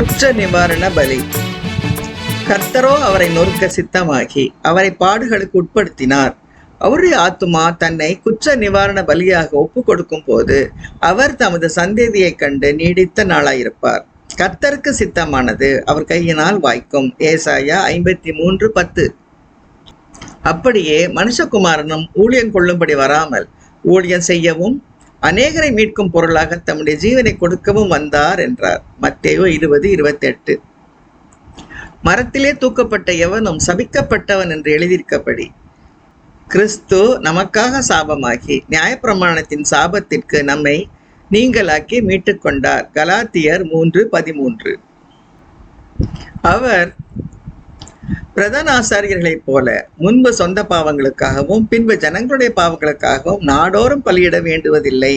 குற்ற நிவாரண பலி. கர்த்தரோ அவரை நொறுக்க சித்தமாகி அவரை பாடுகளுக்கு உட்படுத்தினார். அவருடைய ஆத்துமா தன்னை குற்ற நிவாரண பலியாக ஒப்பு கொடுக்கும் போது அவர் தமது சந்ததியைக் கண்டு நீடித்த நாளாயிருப்பார். கர்த்தருக்கு சித்தமானது அவர் கையினால் வாய்க்கும். ஏசாயா ஐம்பத்தி மூன்று பத்து. அப்படியே மனுஷகுமாரனும் ஊழியம் கொள்ளும்படி வராமல் ஊழியம் செய்யவும் அநேகரை மீட்கும் பொருளாக தம்முடைய ஜீவனை கொடுக்கவும் வந்தார் என்றார். மத்தேயோ இருபது இருபத்தி எட்டு மரத்திலே தூக்கப்பட்ட எவனும் சபிக்கப்பட்டவன் என்று எழுதியிருக்கப்படி கிறிஸ்து நமக்காக சாபமாகி நியாயப்பிரமாணத்தின் சாபத்திற்கு நம்மை நீங்களாக்கி மீட்டுக்கொண்டார். கலாத்தியர் மூன்று பதிமூன்று. அவர் பிரதான ஆசாரியர்களைப் போல முன்பு சொந்த பாவங்களுக்காகவும் பின்பு ஜனங்களுடைய பாவங்களுக்காகவும் நாடோறும் பலியிட வேண்டுவதில்லை.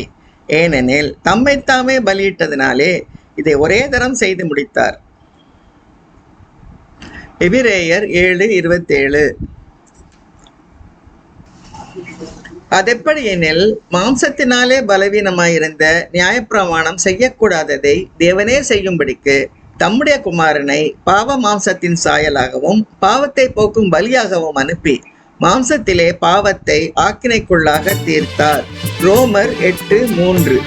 ஏனெனில் தம்மைத்தாமே பலியிட்டதினாலே இதை ஒரே தரம் செய்து முடித்தார். எபிரேயர் ஏழு இருபத்தேழு. அதெப்படியெனில் மாம்சத்தினாலே பலவீனமாயிருந்த நியாயப்பிரமாணம் செய்யக்கூடாததை தேவனே செய்யும்படிக்கு தம்முடைய குமாரனை பாவ மாம்சத்தின் சாயலாகவும் பாவத்தை போக்கும் பலியாகவும் அனுப்பி மாம்சத்திலே பாவத்தை ஆக்கினைக்குள்ளாக தீர்த்தார். ரோமர் எட்டு மூன்று.